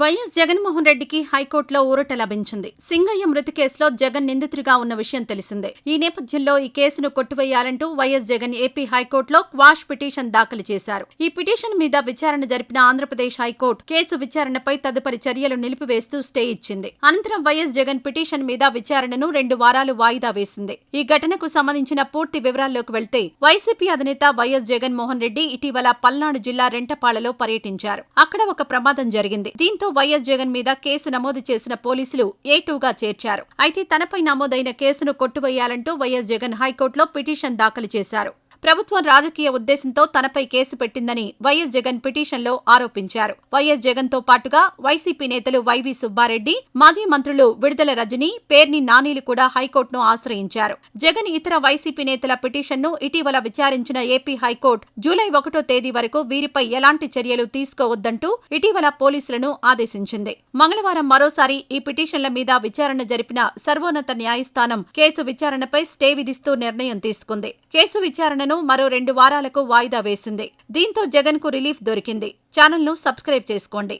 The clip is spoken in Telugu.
వైఎస్ జగన్మోహన్ రెడ్డికి హైకోర్టులో ఊరట లభించింది. సింగయ్య మృతి కేసులో జగన్ నిందితుడిగా ఉన్న విషయం తెలిసిందే. ఈ నేపథ్యంలో ఈ కేసును కొట్టివేయాలంటూ వైఎస్ జగన్ ఏపీ హైకోర్టులో క్వాష్ పిటిషన్ దాఖలు చేశారు. ఈ పిటిషన్ మీద విచారణ జరిపిన ఆంధ్రప్రదేశ్ హైకోర్టు కేసు విచారణపై తదుపరి చర్యలు నిలిపివేస్తూ స్టే ఇచ్చింది. అనంతరం వైఎస్ జగన్ పిటిషన్ మీద విచారణను రెండు వారాలు వాయిదా వేసింది. ఈ ఘటనకు సంబంధించిన పూర్తి వివరాల్లోకి వెళ్తే వైసీపీ అధినేత వైఎస్ జగన్మోహన్ రెడ్డి ఇటీవల పల్నాడు జిల్లా రెంటపాళలో పర్యటించారు. అక్కడ ఒక ప్రమాదం జరిగింది. దీంతో వైఎస్ జగన్ మీద కేసు నమోదు చేసిన పోలీసులు ఏటూగా చేర్చారు. అయితే తనపై నమోదైన కేసును కొట్టువేయాలంటూ వైఎస్ జగన్ హైకోర్టులో పిటిషన్ దాఖలు చేశారు. ప్రభుత్వం రాజకీయ ఉద్దేశంతో తనపై కేసు పెట్టిందని వైఎస్ జగన్ పిటిషన్లో ఆరోపించారు. వైఎస్ జగన్తో పాటుగా వైసీపీ నేతలు వైవి సుబ్బారెడ్డి మాజీ మంత్రులు విడుదల రజని పేర్ని నానీలు కూడా హైకోర్టును ఆశ్రయించారు. జగన్ ఇతర వైసీపీ నేతల పిటిషన్ను ఇటీవల విచారించిన ఏపీ హైకోర్టు జూలై ఒకటో తేదీ వరకు వీరిపై ఎలాంటి చర్యలు తీసుకోవద్దంటూ ఇటీవల పోలీసులను ఆదేశించింది. మంగళవారం మరోసారి ఈ పిటిషన్ల మీద విచారణ జరిపిన సర్వోన్నత న్యాయస్థానం కేసు విచారణపై స్టే విధిస్తూ నిర్ణయం తీసుకుంది. కేసు విచారణను మరో రెండు వారాలకు వాయిదా వేసింది. దీంతో జగన్కు రిలీఫ్ దొరికింది. ఛానల్ను సబ్స్క్రైబ్ చేసుకోండి.